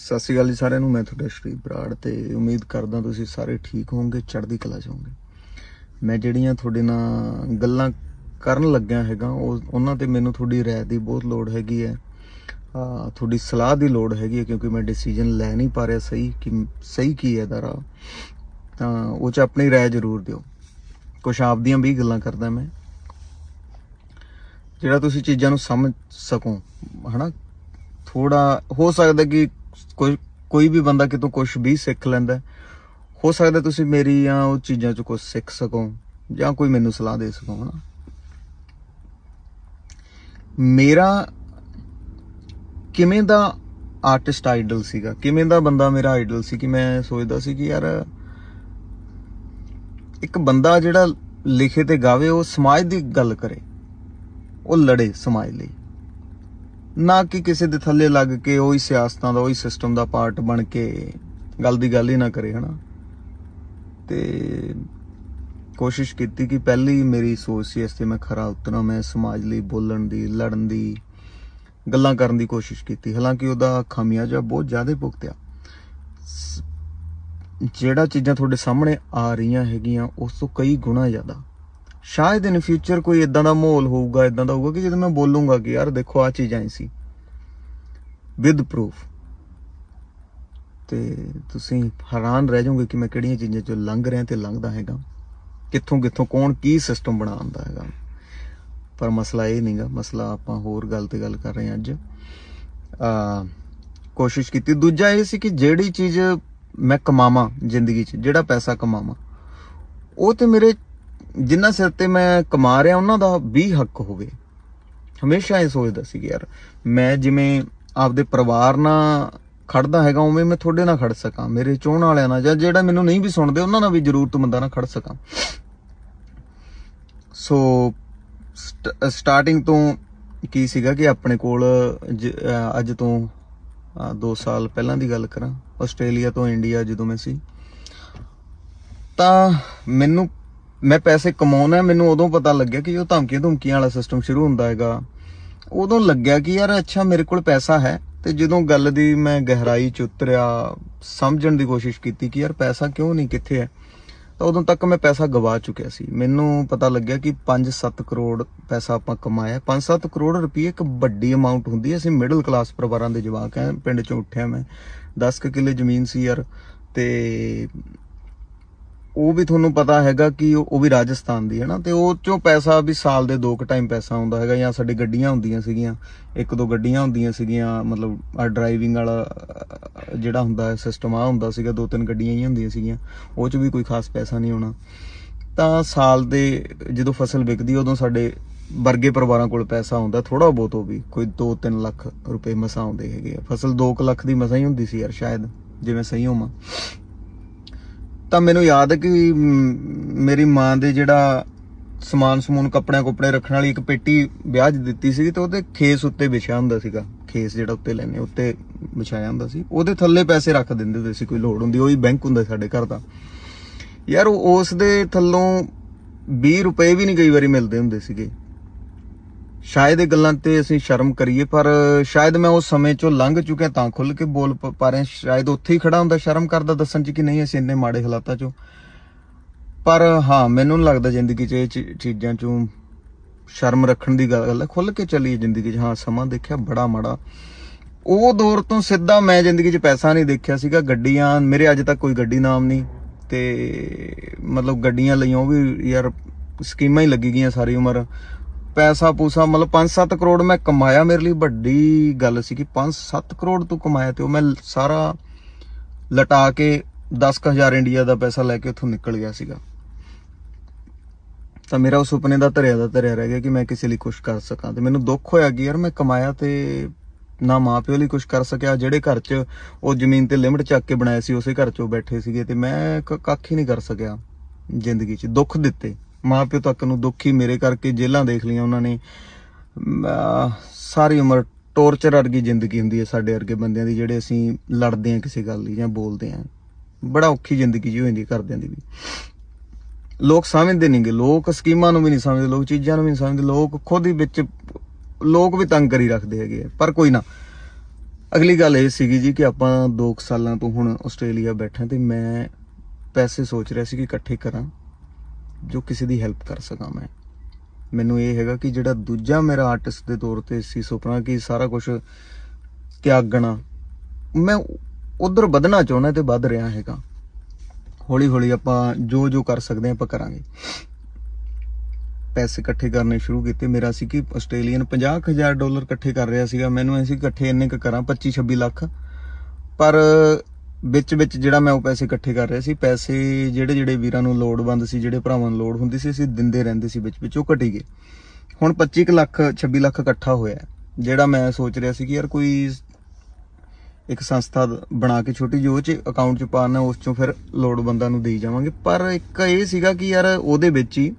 ਸਤਿ ਸ਼੍ਰੀ ਅਕਾਲ ਜੀ ਸਾਰਿਆਂ ਨੂੰ, ਮੈਂ ਤੁਹਾਡਾ ਸ਼੍ਰੀ ਬਰਾੜ ਤੇ ਉਮੀਦ ਕਰਦਾ ਤੁਸੀਂ ਸਾਰੇ ਠੀਕ ਹੋਵੋਗੇ, ਚੜ੍ਹਦੀ ਕਲਾ 'ਚ ਹੋਵੋਗੇ। ਮੈਂ ਜਿਹੜੀਆਂ ਤੁਹਾਡੇ ਨਾਲ ਗੱਲਾਂ ਕਰਨ ਲੱਗਿਆ ਹੈਗਾ, ਉਹ, ਉਹਨਾਂ ਤੇ ਮੈਨੂੰ ਤੁਹਾਡੀ ਰਾਏ ਦੀ ਬਹੁਤ ਲੋੜ ਹੈਗੀ ਹੈ। ਤੁਹਾਡੀ ਸਲਾਹ ਦੀ ਲੋੜ ਹੈਗੀ ਹੈ ਕਿਉਂਕਿ ਮੈਂ ਡਿਸੀਜਨ ਲੈ ਨਹੀਂ ਪਾ ਰਿਹਾ ਸਹੀ, ਕਿ ਸਹੀ ਕੀ ਹੈ ਦਰਾ ਤਾਂ ਉਹ ਚ ਆਪਣੀ ਰਾਏ ਜ਼ਰੂਰ ਦਿਓ। ਕੁਛ ਆਪਦੀਆਂ ਵੀ ਗੱਲਾਂ ਕਰਦਾ ਮੈਂ। ਜਿਹੜਾ ਤੁਸੀਂ ਚੀਜ਼ਾਂ ਨੂੰ ਸਮਝ ਸਕੋ, ਹਨਾ? ਥੋੜਾ ਹੋ ਸਕਦਾ ਕਿ ਕੋਈ ਕੋਈ ਵੀ ਬੰਦਾ ਕਿਤੋਂ ਕੁਝ ਵੀ ਸਿੱਖ ਲੈਂਦਾ ਹੋ। ਸਕਦਾ ਤੁਸੀਂ ਮੇਰੀ ਜਾਂ ਉਹ ਚੀਜ਼ਾਂ ਚੋਂ ਕੁਝ ਸਿੱਖ ਸਕੋ ਜਾਂ ਕੋਈ ਮੈਨੂੰ ਸਲਾਹ ਦੇ ਸਕੋ, ਹਨਾ। ਮੇਰਾ ਕਿਵੇਂ ਦਾ ਆਰਟਿਸਟ ਆਈਡਲ ਸੀਗਾ? ਕਿਵੇਂ ਦਾ ਬੰਦਾ ਮੇਰਾ ਆਈਡਲ ਸੀ ਕਿ ਮੈਂ ਸੋਚਦਾ ਸੀ ਕਿ ਯਾਰ ਇੱਕ ਬੰਦਾ ਜਿਹੜਾ ਲਿਖੇ ਤੇ ਗਾਵੇ, ਉਹ ਸਮਾਜ ਦੀ ਗੱਲ ਕਰੇ। ਉਹ ਲੜੇ ਸਮਾਜ ਲਈ। ਨਾ ਕਿ ਕਿਸੇ ਦੇ ਥੱਲੇ ਲੱਗ ਕੇ ਉਹੀ ਸਿਆਸਤਾਂ ਦਾ, ਉਹੀ ਸਿਸਟਮ ਦਾ ਪਾਰਟ ਬਣ ਕੇ ਗੱਲ ਦੀ ਗੱਲ ਹੀ ਨਾ ਕਰੇ, ਹਨਾ? ਤੇ ਕੋਸ਼ਿਸ਼ ਕੀਤੀ ਕਿ ਪਹਿਲੀ ਮੇਰੀ ਸੋਚ ਸੀ, ਇਸ ਤੇ ਮੈਂ ਖਰਾ ਉਤਰਾਂ, ਮੈਂ ਸਮਾਜ ਲਈ ਬੋਲਣ ਦੀ, ਲੜਨ ਦੀ, ਗੱਲਾਂ ਕਰਨ ਦੀ ਕੋਸ਼ਿਸ਼ ਕੀਤੀ। ਹਾਲਾਂਕਿ ਉਹਦਾ ਖਾਮਿਆਜਾ ਬਹੁਤ ਜ਼ਿਆਦਾ ਭੁਗਤਿਆ। ਸ- ਜਿਹੜਾ ਚੀਜ਼ਾਂ ਤੁਹਾਡੇ ਸਾਹਮਣੇ ਆ ਰਹੀਆਂ ਹੈਗੀਆਂ, ਉਸ ਤੋਂ ਕਈ ਗੁਣਾ ਜ਼ਿਆਦਾ। ਸ਼ਾਇਦ ਇਨ ਫਿਊਚਰ ਕੋਈ ਇਦਾਂ ਦਾ ਮਾਹੌਲ ਹੋਊਗਾ ਇਦਾਂ ਦਾ ਹੋਊਗਾ ਕਿ ਜਦੋਂ ਮੈਂ ਬੋਲੂੰਗਾ ਕਿ ਯਾਰ ਦੇਖੋ ਆ ਚੀਜ਼ਾਂ ਹੀ ਸੀ। ਵਿਦ ਪ੍ਰੂਫ ਤੇ ਤੁਸੀਂ ਹੈਰਾਨ ਰਹਿ ਜਾਓਗੇ ਕਿ ਮੈਂ ਕਿਹੜੀਆਂ ਚੀਜ਼ਾਂ ਚੋਂ ਲੰਘ ਰਿਹਾ ਤੇ ਲੰਘਦਾ ਹੈਗਾ। ਕਿੱਥੋਂ ਕਿੱਥੋਂ ਕੌਣ ਕੀ ਸਿਸਟਮ ਬਣਾਉਂਦਾ ਹੈਗਾ। ਪਰ ਮਸਲਾ ਇਹ ਨਹੀਂਗਾ ਮਸਲਾ ਆਪਾਂ ਹੋਰ ਗੱਲ ਤੇ ਗੱਲ ਕਰ ਰਹੇ ਹਾਂ ਅੱਜ। ਆ ਕੋਸ਼ਿਸ਼ ਕੀਤੀ। ਦੂਜਾ ਇਹ ਸੀ ਕਿ ਜਿਹੜੀ ਚੀਜ਼ ਮੈਂ ਕਮਾਵਾਂ ਜ਼ਿੰਦਗੀ 'ਚ, ਜਿਹੜਾ ਪੈਸਾ ਕਮਾਵਾਂ, ਉਹ ਤੇ ਮੇਰੇ ਜਿੰਨਾ ਸਿਰ ਤੇ ਮੈਂ ਕਮਾ ਰਿਹਾ, ਉਹਨਾਂ ਦਾ ਵੀ ਹੱਕ ਹੋਵੇ। ਹਮੇਸ਼ਾ ਇਹ ਸੋਚਦਾ ਸੀ ਯਾਰ, ਮੈਂ ਜਿਵੇਂ ਆਪਦੇ ਪਰਿਵਾਰ ਨਾਲ ਖੜਦਾ ਹੈਗਾ, ਉਵੇਂ ਮੈਂ ਤੁਹਾਡੇ ਨਾਲ ਖੜ ਸਕਾਂ, ਮੇਰੇ ਚੋਣ ਵਾਲਿਆਂ ਨਾਲ, ਜਾਂ ਜਿਹੜਾ ਮੈਨੂੰ ਨਹੀਂ ਵੀ ਸੁਣਦੇ, ਉਹਨਾਂ ਨਾਲ ਵੀ ਜ਼ਰੂਰਤਮੰਦਾਂ ਨਾਲ ਖੜ ਸਕਾਂ। ਸੋ ਸਟਾਰਟਿੰਗ ਤੋਂ ਕੀ ਸੀਗਾ ਕਿ ਆਪਣੇ ਕੋਲ ਅੱਜ ਤੋਂ 2 ਸਾਲ ਪਹਿਲਾਂ ਦੀ ਗੱਲ ਕਰਾਂ, ਆਸਟ੍ਰੇਲੀਆ ਤੋਂ ਇੰਡੀਆ ਜਦੋਂ ਮੈਂ ਸੀ, ਤਾਂ ਮੈਨੂੰ ਮੈਂ ਪੈਸੇ ਕਮਾਉਣਾ, ਮੈਨੂੰ ਉਦੋਂ ਪਤਾ ਲੱਗਿਆ ਕਿ ਉਹ ਧਮਕੀਆਂ ਧਮਕੀਆਂ ਵਾਲਾ ਸਿਸਟਮ ਸ਼ੁਰੂ ਹੁੰਦਾ ਹੈਗਾ। ਉਦੋਂ ਲੱਗਿਆ ਕਿ ਯਾਰ ਅੱਛਾ, ਮੇਰੇ ਕੋਲ ਪੈਸਾ ਹੈ ਤੇ ਜਦੋਂ ਗੱਲ ਦੀ ਮੈਂ ਗਹਿਰਾਈ ਚ ਉਤਰਿਆ, ਸਮਝਣ ਦੀ ਕੋਸ਼ਿਸ਼ ਕੀਤੀ ਕਿ ਯਾਰ ਪੈਸਾ ਕਿਉਂ ਨਹੀਂ, ਕਿੱਥੇ ਹੈ? ਤਾਂ ਉਦੋਂ ਤੱਕ ਮੈਂ ਪੈਸਾ ਗਵਾ ਚੁੱਕਿਆ ਸੀ। ਮੈਨੂੰ ਪਤਾ ਲੱਗਿਆ ਕਿ 5-7 ਕਰੋੜ ਪੈਸਾ ਆਪਾਂ ਕਮਾਇਆ। 5-7 ਕਰੋੜ ਰੁਪਏ ਇੱਕ ਵੱਡੀ ਅਮਾਉਂਟ ਹੁੰਦੀ ਹੈ। ਅਸੀਂ ਮਿਡਲ ਕਲਾਸ ਪਰਿਵਾਰਾਂ ਦੇ ਜਵਾਕ ਹੈ, ਪਿੰਡ ਚੋਂ ਉੱਠਿਆ ਮੈਂ। 10 ਕੁ ਕਿੱਲੇ ਜ਼ਮੀਨ ਸੀ ਯਾਰ ਤੇ ਉਹ ਵੀ ਤੁਹਾਨੂੰ ਪਤਾ ਹੈਗਾ ਕਿ ਉਹ ਵੀ ਰਾਜਸਥਾਨ ਦੀ ਹੈ ਨਾ, ਤੇ ਉਹ ਚੋਂ ਪੈਸਾ ਵੀ ਸਾਲ ਦੇ ਦੋ ਕੁ ਟਾਈਮ ਪੈਸਾ ਆਉਂਦਾ ਹੈਗਾ, ਜਾਂ ਸਾਡੇ ਗੱਡੀਆਂ ਹੁੰਦੀਆਂ ਸੀਗੀਆਂ, ਇੱਕ ਦੋ ਗੱਡੀਆਂ ਹੁੰਦੀਆਂ ਸੀਗੀਆਂ, ਮਤਲਬ ਆ ਡਰਾਈਵਿੰਗ ਵਾਲਾ, ਜਿਹੜਾ ਹੁੰਦਾ ਸਿਸਟਮ ਆ ਹੁੰਦਾ ਸੀਗਾ, ਦੋ ਤਿੰਨ ਗੱਡੀਆਂ ਹੀ ਹੁੰਦੀਆਂ ਸੀਗੀਆਂ, ਉਹ ਚ ਵੀ ਕੋਈ ਖਾਸ ਪੈਸਾ ਨਹੀਂ ਆਉਣਾ ਤਾਂ ਸਾਲ ਦੇ ਜਦੋਂ ਫਸਲ ਵਿਕਦੀ ਉਦੋਂ ਸਾਡੇ ਵਰਗੇ ਪਰਿਵਾਰਾਂ ਕੋਲ ਪੈਸਾ ਆਉਂਦਾ ਥੋੜਾ ਬਹੁਤ ਉਹ ਵੀ, ਕੋਈ 2-3 ਲੱਖ ਰੁਪਏ ਮਸਾਂ ਆਉਂਦੇ ਹੈਗੇ ਆ। ਫਸਲ 2 ਲੱਖ ਦੀ ਮਸਾਂ ਹੀ ਹੁੰਦੀ ਸੀ ਯਾਰ, ਸ਼ਾਇਦ ਜਿਵੇਂ ਸਹੀ ਹੋਵਾਂ। ਤਾਂ ਮੈਨੂੰ ਯਾਦ ਹੈ ਕਿ ਮੇਰੀ ਮਾਂ ਦੇ ਜਿਹੜਾ ਸਮਾਨ ਸਮੂਨ ਕੱਪੜਿਆਂ ਕੁਪੜੇ ਰੱਖਣ ਵਾਲੀ ਇੱਕ ਪੇਟੀ ਵਿਆਹ 'ਚ ਦਿੱਤੀ ਸੀਗੀ ਤੇ ਉਹਦੇ ਖੇਸ ਉੱਤੇ ਵਿਛਿਆ ਹੁੰਦਾ ਸੀਗਾ। ਖੇਸ ਜਿਹੜਾ ਉੱਤੇ ਲੈਨੇ ਉੱਤੇ ਵਿਛਾਇਆ ਹੁੰਦਾ ਸੀ। ਉਹਦੇ ਥੱਲੇ ਪੈਸੇ ਰੱਖ ਦਿੰਦੇ ਹੁੰਦੇ ਸੀ, ਕੋਈ ਲੋੜ ਹੁੰਦੀ, ਉਹ ਹੀ ਬੈਂਕ ਹੁੰਦਾ ਸਾਡੇ ਘਰ ਦਾ। ਯਾਰ ਉਸ ਦੇ ਥੱਲੋਂ 20 ਰੁਪਏ ਵੀ ਨਹੀਂ ਕਈ ਵਾਰੀ ਮਿਲਦੇ ਹੁੰਦੇ ਸੀਗੇ। ਸ਼ਾਇਦ ਇਹ ਗੱਲਾਂ ਤੇ ਅਸੀਂ ਸ਼ਰਮ ਕਰੀਏ, ਪਰ ਸ਼ਾਇਦ ਮੈਂ ਉਸ ਸਮੇਂ ਚੋਂ ਲੰਘ ਚੁੱਕਿਆ ਤਾਂ ਖੁੱਲ ਕੇ ਬੋਲ ਪਾ ਰਿਹਾ। ਸ਼ਾਇਦ ਉੱਥੇ ਹੀ ਖੜਾ ਹੁੰਦਾ, ਸ਼ਰਮ ਕਰਦਾ ਦੱਸਣ ਚ ਕਿ ਨਹੀਂ, ਅਸੀਂ ਇੰਨੇ ਮਾੜੇ ਹਾਲਾਤਾਂ ਚੋਂ। ਪਰ ਹਾਂ, ਮੈਨੂੰ ਨੀ ਲੱਗਦਾ ਜ਼ਿੰਦਗੀ 'ਚ ਇਹ ਚੀਜ਼ਾਂ ਚੋਂ ਸ਼ਰਮ ਰੱਖਣ ਦੀ ਗੱਲ ਹੈ। ਖੁੱਲ ਕੇ ਚੱਲੀਏ ਜ਼ਿੰਦਗੀ 'ਚ। ਹਾਂ, ਸਮਾਂ ਦੇਖਿਆ ਬੜਾ ਮਾੜਾ। ਉਹ ਦੌਰ ਤੋਂ ਸਿੱਧਾ ਮੈਂ ਜ਼ਿੰਦਗੀ 'ਚ ਪੈਸਾ ਨਹੀਂ ਦੇਖਿਆ ਸੀਗਾ। ਗੱਡੀਆਂ, ਮੇਰੇ ਅੱਜ ਤੱਕ ਕੋਈ ਗੱਡੀ ਨਾਮ ਨਹੀਂ। ਤੇ ਮਤਲਬ ਗੱਡੀਆਂ ਲਈਆਂ ਉਹ ਵੀ ਯਾਰ ਸਕੀਮਾਂ ਹੀ ਲੱਗੀ ਗਈਆਂ ਸਾਰੀ ਉਮਰ। ਪੈਸਾ ਪੂਸਾ, ਮਤਲਬ 5-7 ਕਰੋੜ ਮੈਂ ਕਮਾਇਆ ਮੇਰੇ ਲਈ। ਵੱਡੀ ਗੱਲ ਸੀ ਕਿ 5-7 ਕਰੋੜ ਤੂੰ ਕਮਾਇਆ ਤੇ ਉਹ ਮੈਂ ਸਾਰਾ ਲਟਾ ਕੇ 10000 ਇੰਡੀਆ ਦਾ ਪੈਸਾ ਲੈ ਕੇ ਉੱਥੋਂ ਨਿਕਲ ਗਿਆ ਸੀਗਾ। ਤਾਂ ਮੇਰਾ ਉਹ ਸੁਪਨੇ ਦਾ ਧਰਿਆ ਦਾ ਧਰਿਆ ਰਹਿ ਗਿਆ ਕਿ ਮੈਂ ਕਿਸੇ ਲਈ ਕੁਝ ਕਰ ਸਕਾਂ। ਤੇ ਮੈਨੂੰ ਦੁੱਖ ਹੋਇਆ ਕਿ ਯਾਰ ਮੈਂ ਕਮਾਇਆ ਤੇ ਨਾ ਮਾਪਿਓ ਲਈ ਕੁਝ ਕਰ ਸਕਿਆ, ਜਿਹੜੇ ਘਰ 'ਚ ਉਹ ਜ਼ਮੀਨ ਤੇ ਲਿਮਟ ਚੱਕ ਕੇ ਬਣਾਇਆ ਸੀ, ਉਸੇ ਘਰ 'ਚ ਉਹ ਬੈਠੇ ਸੀਗੇ ਤੇ ਮੈਂ ਕੱਖ ਹੀ ਨਹੀਂ ਕਰ ਸਕਿਆ ਜ਼ਿੰਦਗੀ 'ਚ, ਦੁੱਖ ਦਿੱਤੇ। ਮਾਪਿਓ ਤੱਕ ਨੂੰ ਦੁਖੀ ਮੇਰੇ ਕਰਕੇ ਜੇਲਾਂ ਦੇਖ ਲਈਆਂ ਉਹਨਾਂ ਨੇ। ਮ, ਸਾਰੀ ਉਮਰ ਟੌਰਚਰ ਵਰਗੀ ਜ਼ਿੰਦਗੀ ਹੁੰਦੀ ਹੈ ਸਾਡੇ ਵਰਗੇ ਬੰਦਿਆਂ ਦੀ ਜਿਹੜੇ ਅਸੀਂ ਲੜਦੇ ਹਾਂ ਕਿਸੇ ਗੱਲ ਲਈ ਜਾਂ ਬੋਲਦੇ ਹਾਂ। ਬੜਾ ਔਖੀ ਜ਼ਿੰਦਗੀ ਜੀ ਹੋ ਜਾਂਦੀ ਘਰਦਿਆਂ ਦੀ ਵੀ। ਲੋਕ ਸਮਝਦੇ ਨਹੀਂਗੇ ਲੋਕ ਸਕੀਮਾਂ ਨੂੰ ਵੀ ਨਹੀਂ ਸਮਝਦੇ ਲੋਕ ਚੀਜ਼ਾਂ ਨੂੰ ਵੀ ਨਹੀਂ ਸਮਝਦੇ ਲੋਕ ਖੁਦ ਹੀ ਵਿੱਚ ਲੋਕ ਵੀ ਤੰਗ ਕਰੀ ਰੱਖਦੇ ਹੈਗੇ ਆ। ਪਰ ਕੋਈ ਨਾ। ਅਗਲੀ ਗੱਲ ਇਹ ਸੀਗੀ ਜੀ ਕਿ ਆਪਾਂ 2 ਸਾਲਾਂ ਤੋਂ ਹੁਣ ਆਸਟ੍ਰੇਲੀਆ ਬੈਠੇ ਤੇ ਮੈਂ ਪੈਸੇ ਸੋਚ ਰਿਹਾ ਸੀ ਕਿ ਇਕੱਠੇ ਕਰਾਂ। ਜੋ ਕਿਸੇ ਦੀ ਹੈਲਪ ਕਰ ਸਕਾਂ ਮੈਂ। ਮੈਨੂੰ ਇਹ ਹੈਗਾ ਕਿ ਜਿਹੜਾ ਦੂਜਾ ਮੇਰਾ ਆਰਟਿਸਟ ਦੇ ਤੌਰ ਤੇ ਸੀ ਸੁਪਨਾ, ਕਿ ਸਾਰਾ ਕੁਝ ਤਿਆਗਣਾ ਮੈਂ ਉਧਰ ਵਧਣਾ ਚਾਹੁੰਦਾ ਤੇ ਵੱਧ ਰਿਹਾ ਹੈਗਾ। ਹੌਲੀ ਹੌਲੀ ਆਪਾਂ ਜੋ ਜੋ ਕਰ ਸਕਦੇ ਹਾਂ, ਆਪਾਂ ਕਰਾਂਗੇ। ਪੈਸੇ ਇਕੱਠੇ ਕਰਨੇ ਸ਼ੁਰੂ ਕੀਤੇ। ਮੇਰਾ ਸੀ ਕਿ ਆਸਟ੍ਰੇਲੀਅਨ 50000 ਡਾਲਰ ਇਕੱਠੇ ਕਰ ਰਿਹਾ ਸੀਗਾ। ਮੈਨੂੰ ਐ ਸੀ ਇਕੱਠੇ ਇੰਨੇ ਕ ਕਰਾਂ 25 26 ਲੱਖ। ਪਰ ਵਿੱਚ ਵਿੱਚ ਜਿਹੜਾ ਮੈਂ ਉਹ ਪੈਸੇ ਇਕੱਠੇ ਕਰ ਰਿਹਾ ਸੀ, ਪੈਸੇ ਜਿਹੜੇ ਜਿਹੜੇ ਵੀਰਾਂ ਨੂੰ ਲੋੜਵੰਦ ਸੀ, ਜਿਹੜੇ ਭਰਾਵਾਂ ਨੂੰ ਲੋੜ ਹੁੰਦੀ ਸੀ, ਅਸੀਂ ਦਿੰਦੇ ਰਹਿੰਦੇ ਸੀ ਵਿੱਚ ਵਿੱਚ, ਉਹ ਘਟੀ ਗਏ। ਹੁਣ 25 ਕੁ ਲੱਖ 26 ਲੱਖ ਇਕੱਠਾ ਹੋਇਆ ਜਿਹੜਾ ਮੈਂ ਸੋਚ ਰਿਹਾ ਸੀ ਕਿ ਯਾਰ ਕੋਈ ਇੱਕ ਸੰਸਥਾ ਬਣਾ ਕੇ ਛੋਟੀ ਜਿਹੀ, ਉਹ ਚ ਅਕਾਊਂਟ ਚ ਪਾਣਾ ਉਸ ਚੋਂ ਫਿਰ ਲੋੜਵੰਦਾਂ ਨੂੰ ਦੇਈ ਜਾਵਾਂਗੇ। ਪਰ ਇੱਕ ਇਹ ਸੀਗਾ ਕਿ ਯਾਰ ਉਹਦੇ ਵਿੱਚ ਹੀ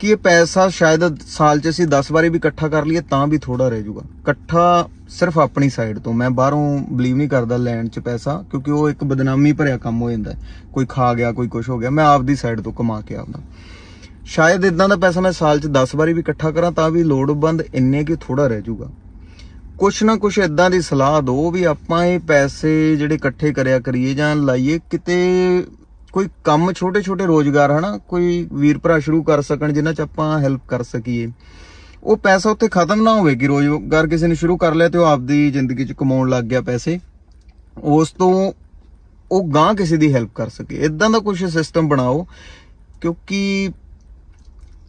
ਕਿ ਇਹ ਪੈਸਾ ਸ਼ਾਇਦ ਸਾਲ 'ਚ ਅਸੀਂ 10 ਵਾਰੀ ਵੀ ਇਕੱਠਾ ਕਰ ਲਈਏ, ਤਾਂ ਵੀ ਥੋੜਾ ਰਹਿ ਜਾਊਗਾ। ਇਕੱਠਾ ਸਿਰਫ ਆਪਣੀ ਸਾਈਡ ਤੋਂ। ਮੈਂ ਬਾਹਰੋਂ ਬਲੀਵ ਨਹੀਂ ਕਰਦਾ ਲੈਣ 'ਚ ਪੈਸਾ, ਕਿਉਂਕਿ ਉਹ ਇੱਕ ਬਦਨਾਮੀ ਭਰਿਆ ਕੰਮ ਹੋ ਜਾਂਦਾ ਕੋਈ ਖਾ ਗਿਆ, ਕੋਈ ਕੁਝ ਹੋ ਗਿਆ, ਮੈਂ ਆਪਦੀ ਸਾਈਡ ਤੋਂ ਕਮਾ ਕੇ ਆਉਂਦਾ। ਸ਼ਾਇਦ ਇਦਾਂ ਦਾ ਪੈਸਾ ਮੈਂ ਸਾਲ 'ਚ 10 ਵਾਰੀ ਵੀ ਇਕੱਠਾ ਕਰਾਂ, ਤਾਂ ਵੀ ਲੋੜਵੰਦ ਇੰਨੇ ਕਿ ਥੋੜਾ ਰਹਿ ਜਾਊਗਾ। ਕੁਛ ਨਾ ਕੁਛ ਇਦਾਂ ਦੀ ਸਲਾਹ ਦਿਓ ਵੀ ਆਪਾਂ ਇਹ ਪੈਸੇ ਜਿਹੜੇ ਇਕੱਠੇ ਕਰਿਆ ਕਰੀਏ ਜਾਂ ਲਾਈਏ, ਕਿਤੇ ਕੋਈ ਕੰਮ ਛੋਟੇ ਛੋਟੇ ਰੋਜ਼ਗਾਰ, ਹਨਾ? ਕੋਈ ਵੀਰ ਭਰਾ ਸ਼ੁਰੂ ਕਰ ਸਕਣ, ਜਿਨ੍ਹਾਂ 'ਚ ਆਪਾਂ ਹੈਲਪ ਕਰ ਸਕੀਏ। ਉਹ ਪੈਸਾ ਉੱਥੇ ਖਤਮ ਨਾ ਹੋਵੇ ਕਿ ਰੋਜ਼ਗਾਰ ਕਿਸੇ ਨੇ ਸ਼ੁਰੂ ਕਰ ਲਿਆ ਤੇ ਉਹ ਆਪਦੀ ਜ਼ਿੰਦਗੀ 'ਚ ਕਮਾਉਣ ਲੱਗ ਗਿਆ ਪੈਸੇ। ਉਸ ਤੋਂ ਉਹ ਗਾਂ ਕਿਸੇ ਦੀ ਹੈਲਪ ਕਰ ਸਕੇ। ਇਦਾਂ ਦਾ ਕੁਝ ਸਿਸਟਮ ਬਣਾਓ, ਕਿਉਂਕਿ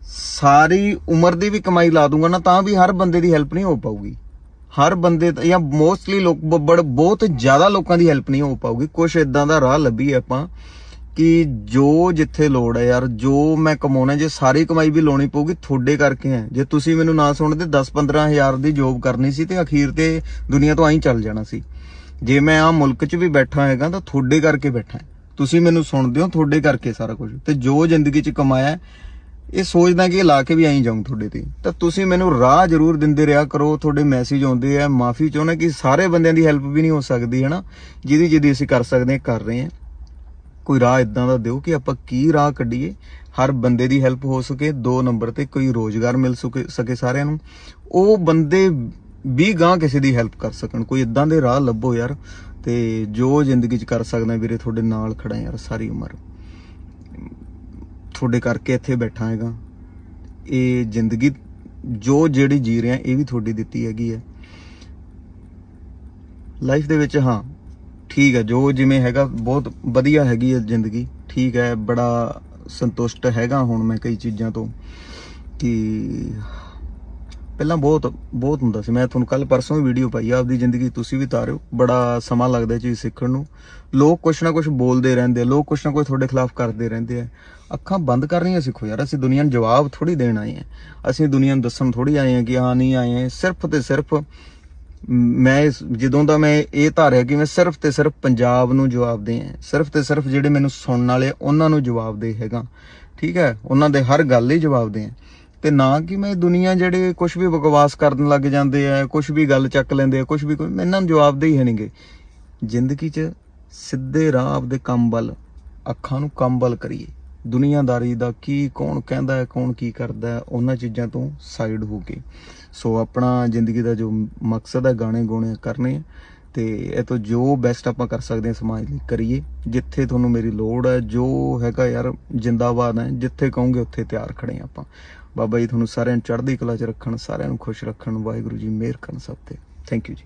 ਸਾਰੀ ਉਮਰ ਦੀ ਵੀ ਕਮਾਈ ਲਾ ਦੂੰਗਾ ਨਾ, ਤਾਂ ਵੀ ਹਰ ਬੰਦੇ ਦੀ ਹੈਲਪ ਨਹੀਂ ਹੋ ਪਾਊਗੀ। ਹਰ ਬੰਦੇ ਦਾ- ਜਾਂ ਮੋਸਟਲੀ ਲੋਕ ਬੜ, ਬਹੁਤ ਜ਼ਿਆਦਾ ਲੋਕਾਂ ਦੀ ਹੈਲਪ ਨਹੀਂ ਹੋ ਪਾਊਗੀ। ਕੁਝ ਇਦਾਂ ਦਾ ਰਾਹ ਲੱਭੀ ਆਪਾਂ। ਕਿ ਜੋ ਜਿੱਥੇ ਲੋੜ ਹੈ ਯਾਰ, ਜੋ ਮੈਂ ਕਮਾਉਣਾ, ਜੇ ਸਾਰੀ ਕਮਾਈ ਵੀ ਲਾਉਣੀ ਪਊਗੀ, ਤੁਹਾਡੇ ਕਰਕੇ ਹੈ। ਜੇ ਤੁਸੀਂ ਮੈਨੂੰ ਨਾ ਸੁਣਦੇ 10-15 ਹਜ਼ਾਰ ਦੀ ਜੋਬ ਕਰਨੀ ਸੀ ਤੇ ਅਖੀਰ ਤੇ ਦੁਨੀਆ ਤੋਂ ਆਈ ਚੱਲ ਜਾਣਾ ਸੀ। ਜੇ ਮੈਂ ਆ ਮੁਲਕ 'ਚ ਵੀ ਬੈਠਾ ਹੈਗਾ, ਤਾਂ ਤੁਹਾਡੇ ਕਰਕੇ ਬੈਠਾ ਤੁਸੀਂ ਮੈਨੂੰ ਸੁਣਦੇ ਹੋ, ਤੁਹਾਡੇ ਕਰਕੇ ਸਾਰਾ ਕੁਝ। ਤੇ ਜੋ ਜ਼ਿੰਦਗੀ 'ਚ ਕਮਾਇਆ ਇਹ ਸੋਚਦਾ ਕਿ ਇਹ ਲਾ ਕੇ ਵੀ ਆਈ ਜਾਊਂ ਤੁਹਾਡੇ ਤੇ। ਤਾਂ ਤੁਸੀਂ ਮੈਨੂੰ ਰਾਹ ਜ਼ਰੂਰ ਦਿੰਦੇ ਰਿਹਾ ਕਰੋ, ਤੁਹਾਡੇ ਮੈਸੇਜ ਆਉਂਦੇ ਆ, ਮਾਫੀ ਚਾਹੁੰਦਾ ਕਿ ਸਾਰੇ ਬੰਦਿਆਂ ਦੀ ਹੈਲਪ ਵੀ ਨਹੀਂ ਹੋ ਸਕਦੀ ਹੈ ਨਾ ਜਿਹਦੀ ਜਿਹਦੀ ਅਸੀਂ ਕਰ ਸਕਦੇ ਹਾਂ, ਕਰ ਰਹੇ ਹਾਂ। ਕੋਈ ਰਾਹ ਇਦਾਂ ਦਾ ਦਿਓ ਕਿ ਆਪਾਂ ਕੀ ਰਾਹ ਕੱਢੀਏ? ਹਰ ਬੰਦੇ ਦੀ ਹੈਲਪ ਹੋ ਸਕੇ, ਦੋ ਨੰਬਰ ਤੇ ਕੋਈ ਰੋਜ਼ਗਾਰ ਮਿਲ ਸਕੇ ਸਕੇ ਸਾਰਿਆਂ ਨੂੰ। ਉਹ ਬੰਦੇ ਵੀ ਗਾਂ ਕਿਸੇ ਦੀ ਹੈਲਪ ਕਰ ਸਕਣ। ਕੋਈ ਇਦਾਂ ਦੇ ਰਾਹ ਲੱਭੋ ਯਾਰ ਤੇ ਜੋ ਜ਼ਿੰਦਗੀ 'ਚ ਕਰ ਸਕਦਾ ਵੀਰੇ, ਤੁਹਾਡੇ ਨਾਲ ਖੜਾ ਯਾਰ ਸਾਰੀ ਉਮਰ। ਤੁਹਾਡੇ ਕਰਕੇ ਇੱਥੇ ਬੈਠਾ ਹੈਗਾ। ਇਹ ਜ਼ਿੰਦਗੀ ਜੋ ਜਿਹੜੀ ਜੀ ਰਿਹਾ, ਇਹ ਵੀ ਤੁਹਾਡੀ ਦਿੱਤੀ ਹੈਗੀ ਹੈ। ਲਾਈਫ ਦੇ ਵਿੱਚ ਹਾਂ ਠੀਕ ਹੈ, ਜੋ ਜਿਵੇਂ ਹੈਗਾ, ਬਹੁਤ ਵਧੀਆ ਹੈਗੀ ਹੈ ਜ਼ਿੰਦਗੀ। ਠੀਕ ਹੈ, ਬੜਾ ਸੰਤੁਸ਼ਟ ਹੈਗਾ ਹੁਣ ਮੈਂ ਕਈ ਚੀਜ਼ਾਂ ਤੋਂ ਕਿ ਪਹਿਲਾਂ ਬਹੁਤ ਬਹੁਤ ਹੁੰਦਾ ਸੀ। ਮੈਂ ਤੁਹਾਨੂੰ ਕੱਲ ਪਰਸੋਂ ਵੀ ਵੀਡੀਓ ਪਾਈ ਆ, ਆਪਦੀ ਜ਼ਿੰਦਗੀ ਤੁਸੀਂ ਵੀ ਤਾਰਿਓ। ਬੜਾ ਸਮਾਂ ਲੱਗਦਾ ਚੀਜ਼ ਸਿੱਖਣ ਨੂੰ। ਲੋਕ ਕੁਛ ਨਾ ਕੁਛ ਬੋਲਦੇ ਰਹਿੰਦੇ ਆ, ਲੋਕ ਕੁਛ ਨਾ ਕੁਛ ਤੁਹਾਡੇ ਖਿਲਾਫ ਕਰਦੇ ਰਹਿੰਦੇ ਆ। ਅੱਖਾਂ ਬੰਦ ਕਰਨੀਆਂ ਸਿੱਖੋ ਯਾਰ, ਅਸੀਂ ਦੁਨੀਆ ਨੂੰ ਜਵਾਬ ਥੋੜੀ ਦੇਣ ਆਏ ਆ। ਅਸੀਂ ਦੁਨੀਆ ਨੂੰ ਦੱਸਣ ਥੋੜੀ ਆਏ ਆ ਕਿ ਹਾਂ, ਨਹੀਂ ਆਏ ਆ। ਸਿਰਫ ਤੇ ਸਿਰਫ ਮੈਂ ਇਸ- ਜਦੋਂ ਦਾ ਮੈਂ ਇਹ ਧਾਰਿਆ ਕਿ ਮੈਂ ਸਿਰਫ ਤੇ ਸਿਰਫ ਪੰਜਾਬ ਨੂੰ ਜਵਾਬ ਦੇ ਆ ਸਿਰਫ ਤੇ ਸਿਰਫ ਜਿਹੜੇ ਮੈਨੂੰ ਸੁਣਨ ਵਾਲੇ ਉਹਨਾਂ ਨੂੰ ਜਵਾਬ ਦੇ ਹੈਗਾ। ਠੀਕ ਹੈ? ਉਹਨਾਂ ਦੇ ਹਰ ਗੱਲ ਲਈ ਜਵਾਬ ਦੇ ਆ ਤੇ ਨਾ ਕਿ ਮੈਂ ਦੁਨੀਆ ਜਿਹੜੇ ਕੁਝ ਵੀ ਬਕਵਾਸ ਕਰਨ ਲੱਗ ਜਾਂਦੇ ਆ ਕੁਝ ਵੀ ਗੱਲ ਚੱਕ ਲੈਂਦੇ ਆ ਕੁਝ ਵੀ ਕੋਈ ਮੈਂ ਇਹਨਾਂ ਨੂੰ ਜਵਾਬ ਦੇ ਹੀ ਹੈ ਨਹੀਂਗੇ। ਜ਼ਿੰਦਗੀ 'ਚ ਸਿੱਧੇ ਰਾਹ ਆਪਦੇ ਕੰਮ ਵੱਲ, ਅੱਖਾਂ ਨੂੰ ਕੰਮ ਵੱਲ ਕਰੀਏ। ਦੁਨੀਆਦਾਰੀ ਦਾ ਕੀ ਕੌਣ ਕਹਿੰਦਾ ਹੈ, ਕੌਣ ਕੀ ਕਰਦਾ ਹੈ, ਉਹਨਾਂ ਚੀਜ਼ਾਂ ਤੋਂ ਸਾਈਡ ਹੋ ਕੇ। ਸੋ ਆਪਣਾ ਜ਼ਿੰਦਗੀ ਦਾ ਜੋ ਮਕਸਦ ਹੈ, ਗਾਣੇ ਗਾਉਣੇ ਕਰਨੇ ਆ। ਤੇ ਇਹ ਤੋਂ ਜੋ ਬੈਸਟ ਆਪਾਂ ਕਰ ਸਕਦੇ ਹਾਂ ਸਮਾਜ ਲਈ, ਕਰੀਏ। ਜਿੱਥੇ ਤੁਹਾਨੂੰ ਮੇਰੀ ਲੋੜ ਹੈ, ਜੋ ਹੈਗਾ ਯਾਰ, ਜਿੰਦਾਬਾਦ ਹੈ, ਜਿੱਥੇ ਕਹੋਗੇ ਉੱਥੇ ਤਿਆਰ ਖੜੇ ਹਾਂ ਆਪਾਂ। ਬਾਬਾ ਜੀ, ਤੁਹਾਨੂੰ ਸਾਰਿਆਂ ਨੂੰ ਚੜ੍ਹਦੀ ਕਲਾ 'ਚ ਰੱਖਣ, ਸਾਰਿਆਂ ਨੂੰ ਖੁਸ਼ ਰੱਖਣ, ਵਾਹਿਗੁਰੂ ਜੀ, ਮਿਹਰ ਕਰਨ ਸਭ ਤੇ। ਥੈਂਕ ਯੂ ਜੀ।